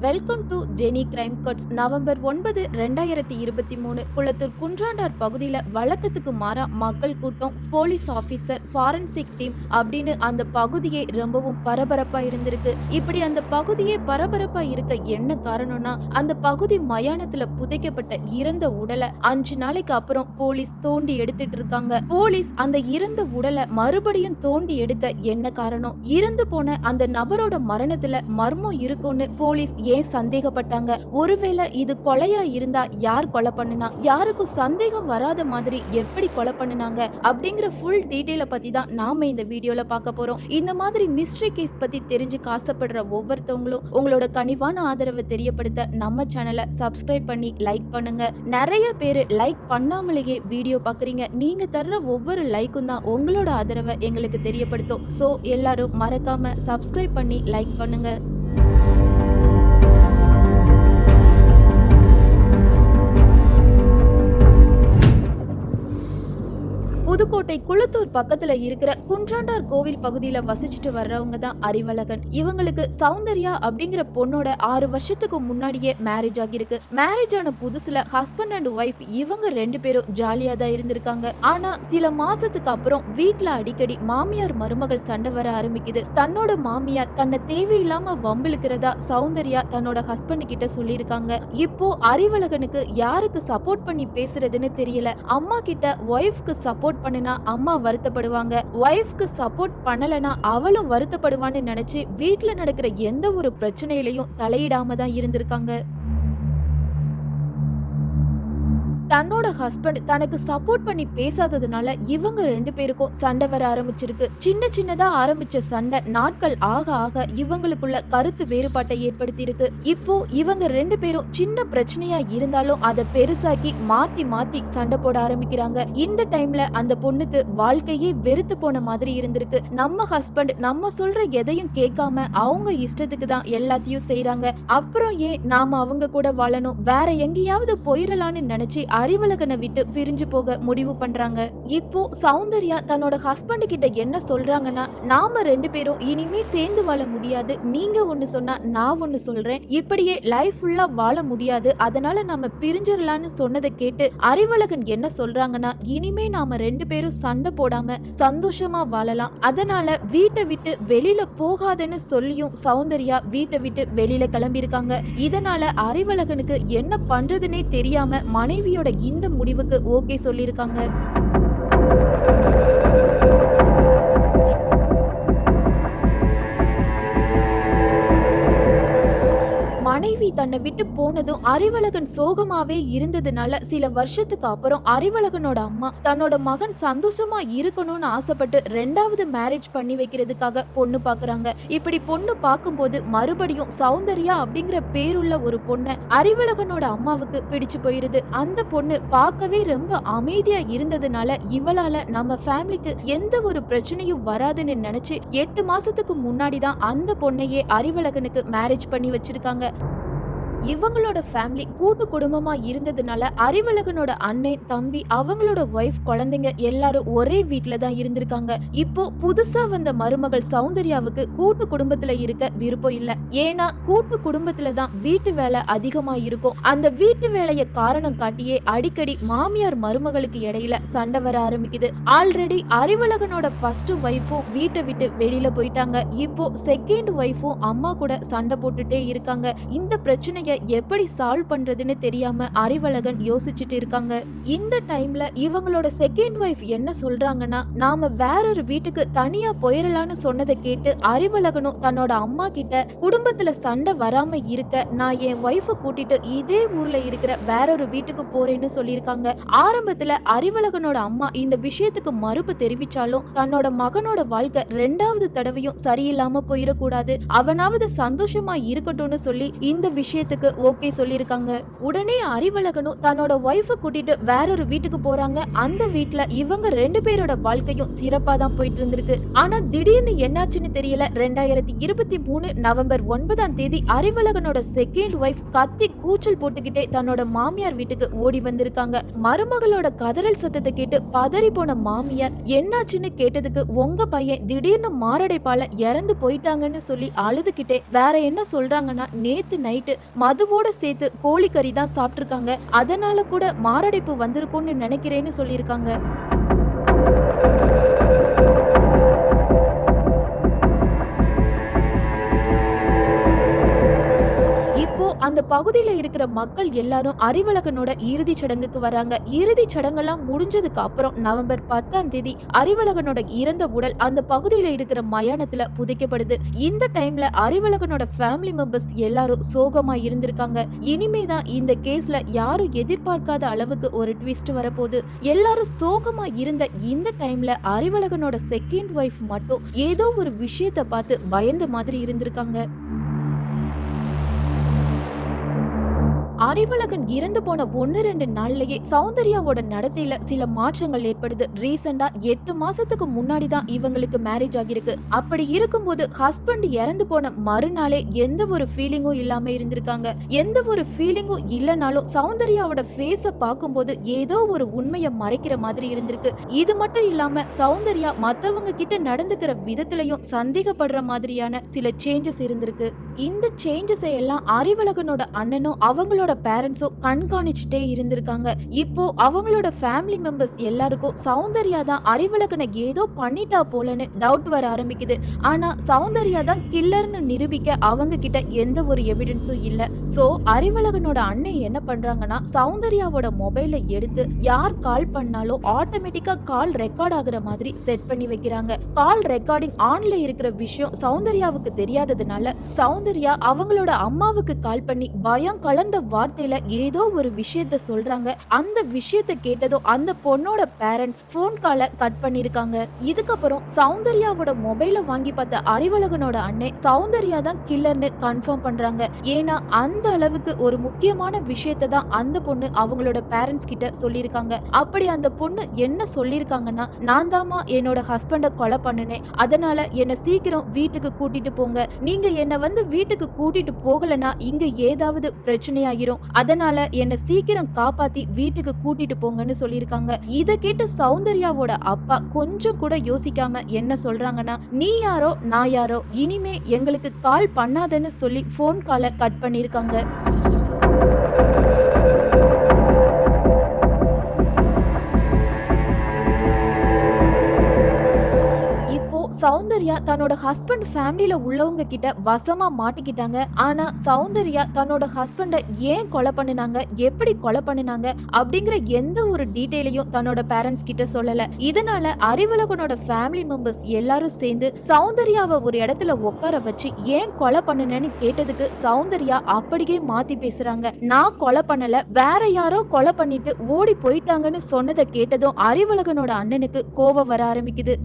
Welcome to Jenny crime cuts November ஒன்பது ரெண்டாயிரத்தி இருபத்தி மூணு. குளத்தூர் குன்றாண்டார் பகுதியில் வழக்கத்துக்கு மாறா மக்கள் கூட்டம் போலீஸ் ஆபீசர் ஃபாரன்சிக் டீம் அப்படின்னு அந்த பகுதியே ரொம்பவும் பரபரப்பா இருந்திருக்கு. இப்படி அந்த பகுதியே பரபரப்பா இருக்க என்ன காரணம்னா அந்த பகுதி மயானத்துல புதைக்கப்பட்ட இறந்த உடலை அஞ்சு நாளைக்கு அப்புறம் போலீஸ் தோண்டி எடுத்துட்டு இருக்காங்க. போலீஸ் அந்த இறந்த உடலை மறுபடியும் தோண்டி எடுக்க என்ன காரணம்? இறந்து போன அந்த நபரோட மரணத்துல மர்மம் இருக்கும்னு போலீஸ் ஏன் சந்தேகப்பட்டாங்க? ஒருவேளை இது கொலையா இருந்தா யார் கொலை பண்ணுனா? யாருக்கும் சந்தேகம் வராத மாதிரி எப்படி கொலை பண்ணுனாங்க? அப்படிங்கிற ஃபுல் டீட்டெயில பத்தி தான் நாம இந்த வீடியோல பார்க்க போறோம். இந்த மாதிரி மிஸ்ட்ரி கேஸ் பத்தி தெரிஞ்சு காசப்படுற ஒவ்வொருத்தவங்களும் உங்களோட கனிவான ஆதரவை தெரியப்படுத்த நம்ம சேனலை சப்ஸ்கிரைப் பண்ணி லைக் பண்ணுங்க. நிறைய பேர் லைக் பண்ணாமலேயே வீடியோ பாக்குறீங்க. நீங்க தர்ற ஒவ்வொரு லைக்கும் தான் உங்களோட ஆதரவை எங்களுக்கு தெரியப்படுத்தும். சோ எல்லாரும் மறக்காம சப்ஸ்கிரைப் பண்ணி லைக் பண்ணுங்க. புதுக்கோட்டை குளத்தூர் பக்கத்துல இருக்கிற குன்றாண்டார் கோவில் பகுதியில வசிச்சுட்டு வர்றவங்க தான் அறிவழகன். இவங்களுக்கு சௌந்தர்யா அப்படிங்கிற பொண்ணோட ஆறு வருஷத்துக்கு முன்னாடியே மேரேஜ் ஆகியிருக்கு. மேரேஜ் ஆன புதுசுல ஹஸ்பண்ட் அண்ட் ஒய்ஃப் இவங்க ரெண்டு பேரும் ஜாலியா தான் இருந்திருக்காங்க. ஆனா சில மாசத்துக்கு அப்புறம் வீட்டுல அடிக்கடி மாமியார் மருமகள் சண்டை வர ஆரம்பிக்குது. தன்னோட மாமியார் தன்னை தேவையில்லாம வம்பிழுக்கிறதா சௌந்தர்யா தன்னோட ஹஸ்பண்ட் கிட்ட சொல்லியிருக்காங்க. இப்போ அறிவழகனுக்கு யாருக்கு சப்போர்ட் பண்ணி பேசுறதுன்னு தெரியல. அம்மா கிட்ட ஒய்ஃப்க்கு சப்போர்ட் பண்ண பண்ணுனா அம்மா வருத்தப்படுவாங்க. ஒய்ஃப்க்கு சப்போர்ட் பண்ணலனா அவளும் வருத்தப்படுவான்னு நினைச்சு வீட்டுல நடக்கிற எந்த ஒரு பிரச்சனையிலையும் தலையிடாம தான் இருந்திருக்காங்க. தன்னோட ஹஸ்பண்ட் தனக்கு சப்போர்ட் பண்ணி பேசாததுனால இவங்க ரெண்டு பேருக்கும் சண்டை வர ஆரம்பிச்சிருக்கு. சின்ன சின்னதா ஆரம்பிச்ச சண்டை நாட்கள் ஆக ஆக இவங்களுக்குள்ள கருத்து வேறுபாட்டை ஏற்படுத்தி இருக்கு இப்போ இவங்க ரெண்டு பேரும் சின்ன பிரச்சனையா இருந்தாலும் அதை பெருசாக்கி மாத்தி மாத்தி சண்டை போட ஆரம்பிக்கிறாங்க. இந்த டைம்ல அந்த பொண்ணுக்கு வாழ்க்கையே வெறுத்து போன மாதிரி இருந்திருக்கு. நம்ம ஹஸ்பண்ட் நம்ம சொல்ற எதையும் கேட்காம அவங்க இஷ்டத்துக்கு தான் எல்லாத்தையும் செய்யறாங்க அப்புறம் ஏன் நாம அவங்க கூட வாழணும்? வேற எங்கேயாவது போயிடலான்னு நினைச்சு அறிவழகனை விட்டு பிரிஞ்சு போக முடிவு பண்றாங்க. இப்போ சௌந்தர்யா தன்னோட ஹஸ்பண்ட் கிட்ட என்ன சொல்றாங்கன்னா நாம ரெண்டு பேரும் இனிமே சேர்ந்து வாழ முடியாது. நீங்க ஒண்ணு சொன்னா நான் ஒண்ணு சொல்றேன். இப்படியே லைஃப் ஃபுல்லா வாழ முடியாது. அதனால நாம பிரிஞ்சிடலான்னு சொன்னதை கேட்டு அறிவழகன் என்ன சொல்றாங்கன்னா இனிமே நாம ரெண்டு பேரும் சண்டை போடாம சந்தோஷமா வாழலாம். அதனால வீட்டை விட்டு வெளியில போகாதன்னு சொல்லியும் சௌந்தர்யா வீட்டை விட்டு வெளியில கிளம்பியிருக்காங்க. இதனால அறிவழகனுக்கு என்ன பண்றதுன்னே தெரியாம மனைவியோட இந்த முடிவுக்கு ஓகே சொல்லியிருக்காங்க. மனைவி தன்னை விட்டு போனதும் அறிவழகன் சோகமாவே இருந்ததுனால சில வருஷத்துக்கு அப்புறம் அறிவழகனோட அம்மா தன்னோட மகன் சந்தோஷமா இருக்கணும்னு ஆசைப்பட்டு ரெண்டாவது மேரேஜ் பண்ணி வைக்கிறதுக்காக பொண்ணு பாக்குறாங்க. இப்படி பொண்ணு பார்க்கும்போது மறுபடியும் சௌந்தர்யா அப்படிங்கிற பேருள்ள ஒரு பொண்ணை அறிவழகனோட அம்மாவுக்கு பிடிச்சு போயிருது. அந்த பொண்ணு பார்க்கவே ரொம்ப அமைதியா இருந்ததுனால இவளால நம்ம ஃபேமிலிக்கு எந்த ஒரு பிரச்சனையும் வராதுன்னு நினைச்சு எட்டு மாசத்துக்கு முன்னாடி தான் அந்த பொண்ணையே அறிவழகனுக்கு மேரேஜ் பண்ணி வச்சிருக்காங்க. இவங்களோட ஃபேமிலி கூட்டு குடும்பமா இருந்ததுனால அறிவழகனோட அண்ணன் தம்பி அவங்களோட ஒய்ஃப் குழந்தைங்க எல்லாரும் ஒரே வீட்டில் தான் இருந்திருக்காங்க. இப்போ புதுசா வந்த மருமகள் சௌந்தர்யாவுக்கு கூட்டு குடும்பத்துல இருக்க விருப்பம் இல்ல. ஏன்னா கூட்டு குடும்பத்துல தான் வீட்டு வேலை அதிகமா இருக்கும். அந்த வீட்டு வேலைய காரணம் காட்டியே அடிக்கடி மாமியார் மருமகளுக்கு இடையில சண்டை வர ஆரம்பிக்குது. ஆல்ரெடி அறிவழகனோட ஃபர்ஸ்ட் ஒய்ஃபும் வீட்டை விட்டு வெளியில போயிட்டாங்க. இப்போ செகண்ட் ஒய்ஃபும் அம்மா கூட சண்டை போட்டுட்டே இருக்காங்க. இந்த பிரச்சனை பிரச்சனைய எப்படி சால்வ் பண்றதுன்னு தெரியாம அறிவழகன் யோசிச்சுட்டு இருக்காங்க. இந்த டைம்ல இவங்களோட செகண்ட் ஒய்ஃப் என்ன சொல்றாங்கன்னா நாம வேறொரு வீட்டுக்கு தனியா போயிடலாம்னு சொன்னதை கேட்டு அறிவழகனும் தன்னோட அம்மா கிட்ட குடும்பத்துல சண்டை வராம இருக்க நான் என் ஒய்ஃப கூட்டிட்டு இதே ஊர்ல இருக்கிற வேறொரு வீட்டுக்கு போறேன்னு சொல்லியிருக்காங்க. ஆரம்பத்துல அறிவழகனோட அம்மா இந்த விஷயத்துக்கு மறுப்பு தெரிவிச்சாலும் தன்னோட மகனோட வாழ்க்கை ரெண்டாவது தடவையும் சரியில்லாம போயிடக்கூடாது அவனாவது சந்தோஷமா இருக்கட்டும்னு சொல்லி இந்த விஷயத்துக்கு கல்யாணத்துக்கு ஓகே சொல்லியிருக்காங்க. உடனே அறிவழகனும் தன்னோட ஒய்ஃபை கூட்டிட்டு வேறொரு வீட்டுக்கு போறாங்க. அந்த வீட்டுல இவங்க ரெண்டு பேரோட வாழ்க்கையும் சிறப்பா தான் போயிட்டு இருந்திருக்கு ஆனா திடீர்னு என்னாச்சுன்னு தெரியல. ரெண்டாயிரத்தி இருபத்தி மூணு நவம்பர் ஒன்பதாம் தேதி அறிவழகனோட செகண்ட் ஒய்ஃப் கத்தி கூச்சல் போட்டுக்கிட்டே தன்னோட மாமியார் வீட்டுக்கு ஓடி வந்திருக்காங்க. மருமகளோட கதறல் சத்தத்தை கேட்டு பதறி போன மாமியார் என்னாச்சுன்னு கேட்டதுக்கு உங்க பையன் திடீர்னு மாரடைப்பால இறந்து போயிட்டாங்கன்னு சொல்லி அழுதுகிட்டே வேற என்ன சொல்றாங்கன்னா நேத்து நைட்டு மதுவோட சேர்த்து கோழிக்கறி தான் சாப்பிட்ருக்காங்க அதனால கூட மாரடைப்பு வந்திருக்கும்னு நினைக்கிறேன்னு சொல்லியிருக்காங்க. அந்த பகுதியில இருக்கிற மக்கள் எல்லாரும் அறிவழகனோட இறுதி சடங்குக்கு வராங்க. இறுதி சடங்கெல்லாம் முடிஞ்சதுக்கு அப்புறம் நவம்பர் பத்தாம் தேதி அறிவழகனோட இறந்த உடல் அந்த பகுதியில இருக்கிற மயானத்துல புதைக்கப்படுது. இந்த டைம்ல அறிவழகனோட ஃபேமிலி மெம்பர்ஸ் எல்லாரும் சோகமா இருந்திருக்காங்க. இனிமே தான் இந்த கேஸ்ல யாரும் எதிர்பார்க்காத அளவுக்கு ஒரு ட்விஸ்ட் வரப்போகுது. எல்லாரும் சோகமா இருந்த இந்த டைம்ல அறிவழகனோட செகண்ட் ஒய்ஃப் மட்டும் ஏதோ ஒரு விஷயத்தை பார்த்து பயந்த மாதிரி இருந்திருக்காங்க. அறிவழகன் இறந்து போன ஒன்று ரெண்டு நாள்லயே சௌந்தர்யாவோட நடத்தையில சில மாற்றங்கள் ஏற்படுது. ரீசெண்டா எட்டு மாசத்துக்கு முன்னாடி தான் இவங்களுக்கு மேரேஜ் ஆகியிருக்கு. அப்படி இருக்கும்போது ஹஸ்பண்ட் இறந்து போன மறுநாளே எந்த ஒரு ஃபீலிங்கும் இல்லாம இருந்திருக்காங்க. எந்த ஒரு ஃபீலிங்கும் இல்லைனாலும் சௌந்தர்யாவோட ஃபேஸ பார்க்கும்போது ஏதோ ஒரு உண்மையை மறைக்கிற மாதிரி இருந்திருக்கு. இது மட்டும் இல்லாம சௌந்தர்யா மத்தவங்க கிட்ட நடந்துக்கிற விதத்திலையும் சந்தேகப்படுற மாதிரியான சில சேஞ்சஸ் இருந்திருக்கு. இந்த சேஞ்சஸை எல்லாம் அறிவழகனோட அண்ணனும் அவங்களோட பேரண்ட்ஸும் கண்காணிச்சுட்டே இருந்திருக்காங்க. இப்போ அவங்களோட ஃபேமிலி மெம்பர்ஸ் எல்லாருக்கும் சௌந்தர்யா தான் அறிவழகனை ஏதோ பண்ணிட்டா போலன்னு டவுட் வர ஆரம்பிக்குது. ஆனா சௌந்தர்யா தான் கில்லர்னு நிரூபிக்க அவங்க கிட்ட எந்த ஒரு எவிடன்ஸும் இல்ல. சோ அறிவழகனோட அண்ணன் என்ன பண்றாங்கன்னா சௌந்தர்யாவோட மொபைலை எடுத்து யார் கால் பண்ணாலும் ஆட்டோமேட்டிக்கா கால் ரெக்கார்ட் ஆகுற மாதிரி செட் பண்ணி வைக்கிறாங்க. கால் ரெக்கார்டிங் ஆன்ல இருக்கிற விஷயம் சௌந்தர்யாவுக்கு தெரியாததுனால சௌந்தர்யா அவங்களோட அம்மாவுக்கு கால் பண்ணி பயம் கலந்த வார்த்தையில ஏதோ ஒரு விஷயத்த சொல்றாங்க. அந்த விஷயத்த கேட்டதும் அந்த பொண்ணோட பேரண்ட்ஸ் ஃபோன் காலை கட் பண்ணிருக்காங்க இதுக்கப்புறம் சௌந்தர்யாவோட மொபைலை வாங்கி பார்த்த அறிவழகனோட அண்ணன் சௌந்தர்யா தான் கில்லர்னு கன்ஃபார்ம் பண்றாங்க. ஏன்னா அந்த அளவுக்கு ஒரு முக்கியமான விஷயத்த தான் அந்த பொண்ணு அவங்களோட பேரண்ட்ஸ் கிட்ட சொல்லியிருக்காங்க. அப்படி அந்த பொண்ணு என்ன சொல்லியிருக்காங்கன்னா நான் தாமா என்னோட ஹஸ்பண்டை கொலை பண்ணினேன். அதனால என்னை சீக்கிரம் வீட்டுக்கு கூட்டிட்டு போங்க. நீங்க என்னை வந்து வீட்டுக்கு கூட்டிட்டு போகலனா இங்க ஏதாவது பிரச்சனையாயிரும். அதனால என்னை சீக்கிரம் காப்பாத்தி வீட்டுக்கு கூட்டிட்டு போங்கன்னு சொல்லியிருக்காங்க. இத கேட்டு சௌந்தர்யாவோட அப்பா கொஞ்சம் கூட யோசிக்காம என்ன சொல்றாங்கன்னா நீ யாரோ நான் யாரோ இனிமே எங்களுக்கு கால் பண்ணாதன்னு சொல்லி ஃபோன் காலை கட் பண்ணிருக்காங்க சௌந்தர்யா தன்னோட ஹஸ்பண்ட் ஃபேமிலியில உள்ளவங்க கிட்ட வசமா மாட்டிக்கிட்டாங்க. ஆனா சௌந்தர்யா தன்னோட ஹஸ்பண்டை ஏன் கொலை பண்ணினாங்க? எப்படி கொலை பண்ணினாங்க? அப்படிங்கிற எந்த ஒரு டீட்டெயிலையும் தன்னோட பேரண்ட்ஸ் கிட்ட சொல்லல. இதனால அறிவழகனோட ஃபேமிலி மெம்பர்ஸ் எல்லாரும் சேர்ந்து சௌந்தர்யாவை ஒரு இடத்துல உட்கார வச்சு ஏன் கொலை பண்ணுனேன்னு கேட்டதுக்கு சௌந்தர்யா அப்படியே மாத்தி பேசுறாங்க. நான் கொலை பண்ணல வேற யாரோ கொலை பண்ணிட்டு ஓடி போயிட்டாங்கன்னு சொன்னதை கேட்டதும் அறிவழகனோட அண்ணனுக்கு கோவம் வர ஆரம்பிக்குது.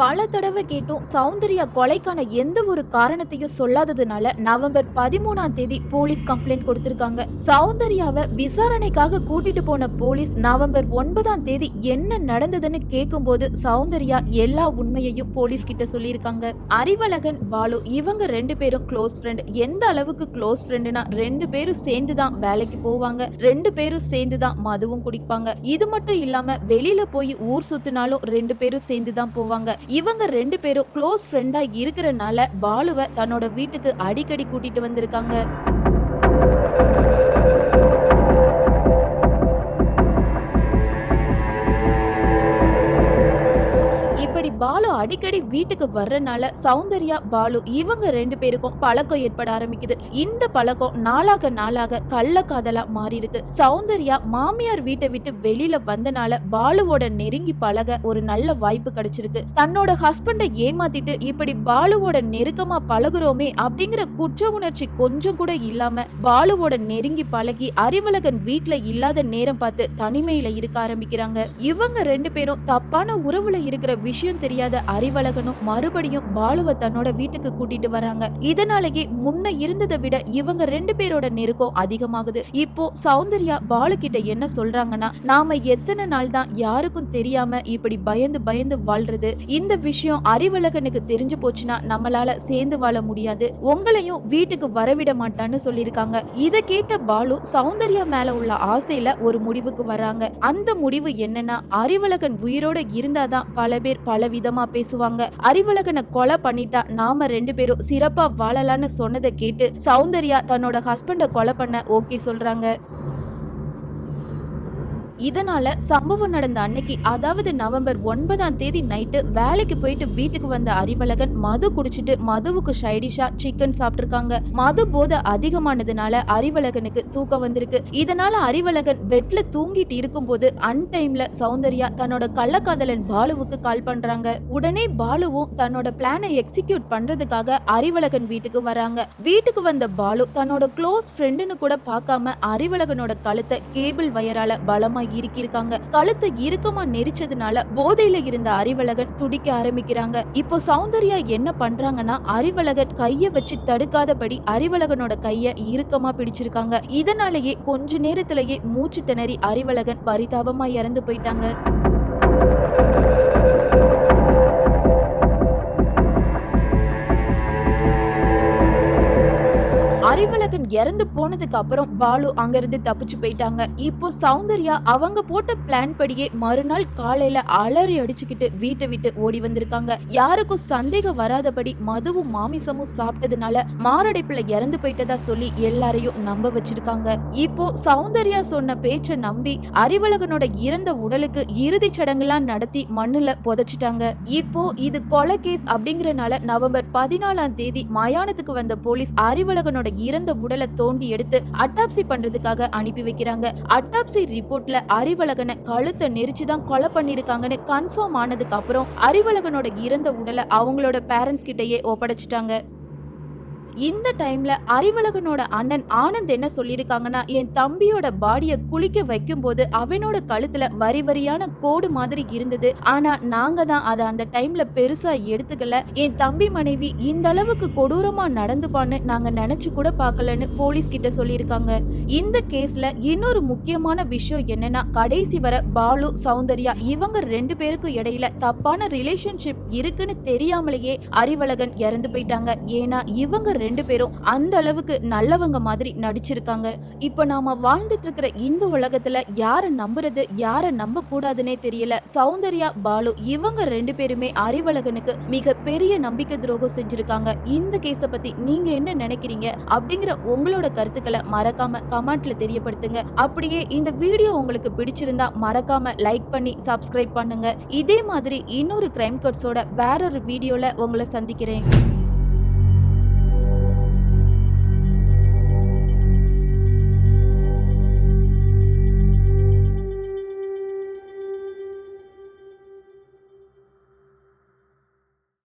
பல தடவை கேட்டும் சௌந்தர்யா கொலைக்கான எந்த ஒரு காரணத்தையும் சொல்லாததுனால நவம்பர் பதிமூணாம் தேதி போலீஸ் கம்ப்ளைண்ட் கொடுத்திருக்காங்க. சௌந்தர்யாவை விசாரணைக்காக கூட்டிட்டு போன போலீஸ் நவம்பர் ஒன்பதாம் தேதி என்ன நடந்ததுன்னு கேட்கும்போது சௌந்தர்யா எல்லா உண்மையையும் போலீஸ் கிட்ட சொல்லியிருக்காங்க. அறிவழகன் பாலு இவங்க ரெண்டு பேரும் க்ளோஸ் ஃப்ரெண்ட் எந்த அளவுக்கு க்ளோஸ் ஃப்ரெண்டுனா ரெண்டு பேரும் சேர்ந்து தான் வேலைக்கு போவாங்க. ரெண்டு பேரும் சேர்ந்து தான் மதுவும் குடிப்பாங்க. இது மட்டும் இல்லாம வெளியில போய் ஊர் சுத்தினாலும் ரெண்டு பேரும் சேர்ந்து தான் போவாங்க. இவங்க ரெண்டு பேரும் க்ளோஸ் ஃப்ரெண்டா இருக்கிறனால பாலுவை தன்னோட வீட்டுக்கு அடிக்கடி கூட்டிட்டு வந்திருக்காங்க. பாலு அடிக்கடி வீட்டுக்கு வர்றனால சௌந்தர்யா பாலு இவங்க ரெண்டு பேருக்கும் பழக்கம் ஏற்பட ஆரம்பிக்குது. இந்த பழக்கம் நாளாக நாளாக கள்ள காதலா மாறி இருக்கு சௌந்தர்யா மாமியார் வீட்டை விட்டு வெளியில வந்தனால பாலுவோட நெருங்கி பழக ஒரு நல்ல வாய்ப்பு கிடைச்சிருக்கு. தன்னோட ஹஸ்பண்டை ஏமாத்திட்டு இப்படி பாலுவோட நெருக்கமா பழகுறோமே அப்படிங்கிற குற்ற உணர்ச்சி கொஞ்சம் கூட இல்லாம பாலுவோட நெருங்கி பழகி அறிவழகன் வீட்டுல இல்லாத நேரம் பார்த்து தனிமையில இருக்க ஆரம்பிக்கிறாங்க. இவங்க ரெண்டு பேரும் தப்பான உறவுல இருக்கிற விஷயம் தெரியாம தெரியாத அறிவழகனும் மறுபடியும் பாலுவை தன்னோட வீட்டுக்கு கூட்டிட்டு வராங்க. இதனாலேயே முன்ன இருந்ததை விட இவங்க ரெண்டு பேரோட நெருக்கம் அதிகமாகுது. இப்போ சௌந்தர்யா பாலு கிட்ட என்ன சொல்றாங்கன்னா நாம எத்தனை நாள் தான் யாருக்கும் தெரியாம இப்படி பயந்து பயந்து வாழ்றது? இந்த விஷயம் அறிவழகனுக்கு தெரிஞ்சு போச்சுன்னா நம்மளால சேர்ந்து வாழ முடியாது. உங்களையும் வீட்டுக்கு வரவிட மாட்டான்னு சொல்லியிருக்காங்க. இதை கேட்ட பாலு சௌந்தர்யா மேல உள்ள ஆசையில ஒரு முடிவுக்கு வராங்க. அந்த முடிவு என்னன்னா அறிவழகன் உயிரோட இருந்தாதான் பல பேர் பல விதமா பேசுவாங்க. அறிவழகனை கொலை பண்ணிட்டா நாம ரெண்டு பேரும் சிறப்பா வாழலாம்னு சொன்னதை கேட்டு சௌந்தர்யா தன்னோட ஹஸ்பண்ட கொலை பண்ண ஓகே சொல்றாங்க. இதனால சம்பவம் நடந்த அன்னைக்கு அதாவது நவம்பர் ஒன்பதாம் தேதி நைட்டு வேலைக்கு போயிட்டு வீட்டுக்கு வந்த அறிவழகன் மது குடிச்சிட்டு மதுவுக்கு சைடிஷா சிக்கன் சாப்பிட்டிருக்காங்க. மது போதை அதிகமானதுனால அறிவழகனுக்கு தூக்கம் வந்திருக்கு. இதனால அறிவழகன் பெட்ல தூங்கிட்டு இருக்கும்போது அன்டைம்ல சௌந்தர்யா தன்னோட கள்ளக்காதலன் பாலுவுக்கு கால் பண்றாங்க. உடனே பாலுவும் தன்னோட பிளானை எக்ஸிக்யூட் பண்றதுக்காக அறிவழகன் வீட்டுக்கு வராங்க. வீட்டுக்கு வந்த பாலு தன்னோட க்ளோஸ் ஃப்ரெண்டுன்னு கூட பார்க்காம அறிவழகனோட கழுத்தை கேபிள் வயரால பலமா இருக்கிருக்காங்க கழுத்தை இறுக்கமா நெரிச்சதுனால போதையில இருந்த அறிவழகன் துடிக்க ஆரம்பிக்கிறாங்க. இப்போ சௌந்தர்யா என்ன பண்றாங்கன்னா அறிவழகன் கைய வச்சு தடுக்காதபடி அறிவழகனோட கைய இறுக்கமா பிடிச்சிருக்காங்க. இதனாலேயே கொஞ்ச நேரத்திலேயே மூச்சு திணறி அறிவழகன் பரிதாபமா இறந்து போயிட்டாங்க. அறிவழகன் இறந்து போனதுக்கு அப்புறம் பாலு அங்கிருந்து தப்பிச்சு போயிட்டாங்க. இப்போ சௌந்தர்யா அவங்க போட்ட பிளான் படியே மறுநாள் காலையில அலறி அடிச்சுக்கிட்டு வீட்டை விட்டு ஓடி வந்திருக்காங்க. யாருக்கும் சந்தேகம் வராதபடி மதுவும் மாமிசமும் சாப்பிட்டதுனால மாரடைப்புல இறந்து போயிட்டதா சொல்லி எல்லாரையும் நம்ப வச்சிருக்காங்க. இப்போ சௌந்தர்யா சொன்ன பேச்ச நம்பி அறிவழகனோட இறந்த உடலுக்கு இறுதி சடங்குலாம் நடத்தி மண்ணுல புதைச்சிட்டாங்க. இப்போ இது கொலை கேஸ் அப்படிங்கறனால நவம்பர் பதினாலாம் தேதி மயானத்துக்கு வந்த போலீஸ் அறிவழகனோட இறந்த உடல் தோண்டி எடுத்து அட்டாப்சி பண்றதுக்காக அனுப்பி வைக்கிறாங்க. அட்டாப்சி ரிப்போர்ட்ல அறிவழகனை கழுத்தை நெரிச்சு தான் கொலை பண்ணிருக்காங்கன்னு கன்ஃபார்ம் ஆனதுக்கு அப்புறம் அறிவழகனோட இறந்த உடலை அவங்களோட பேரண்ட்ஸ் கிட்டயே ஒப்படைச்சிட்டாங்க. இந்த டைம்ல அறிவழகனோட அண்ணன் ஆனந்த் என்ன சொல்லியிருக்காங்கன்னா என் தம்பியோட பாடிய குளிக்க வைக்கும்போது அவனோட கழுத்துல வரி வரியான கோடு மாதிரி இருந்தது. ஆனா நாங்க தான் அதை அந்த டைம்ல பெருசா எடுத்துக்கல. என் தம்பி மனைவி இந்த அளவுக்கு கொடூரமா நடந்துப்பான்னு நாங்க நினைச்சு கூட பார்க்கலன்னு போலீஸ் கிட்ட சொல்லியிருக்காங்க. இந்த கேஸ்ல இன்னொரு முக்கியமான விஷயம் என்னன்னா கடைசி வர பாலு சௌந்தர்யா இவங்க ரெண்டு பேருக்கும் இடையில தப்பான ரிலேஷன்ஷிப் இருக்குன்னு தெரியாமலேயே அறிவழகன் இறந்து போயிட்டாங்க. ஏன்னா இவங்க ரெண்டு பேரும் அந்த அளவுக்கு நல்லவங்க மாதிரி நடிச்சிருக்காங்க. இப்போ நாம வாழ்ந்துட்டு இருக்கிற இந்த உலகத்துல யாரை நம்புறது யாரை நம்ப கூடாதுன்னே தெரியல. சௌந்தர்யா பாலு இவங்க ரெண்டு பேருமே அறிவழகனுக்கு மிக பெரிய நம்பிக்கை துரோகம் செஞ்சிருக்காங்க. இந்த கேஸ பத்தி நீங்க என்ன நினைக்கிறீங்க? அப்படிங்கிற உங்களோட கருத்துக்களை மறக்காம கமெண்ட்ல தெரியப்படுத்துங்க. அப்படியே இந்த வீடியோ உங்களுக்கு பிடிச்சிருந்தா மறக்காம லைக் பண்ணி சப்ஸ்கிரைப் பண்ணுங்க. இதே மாதிரி இன்னொரு கிரைம் கட்ஸோட வேறொரு வீடியோல உங்களை சந்திக்கிறேன்.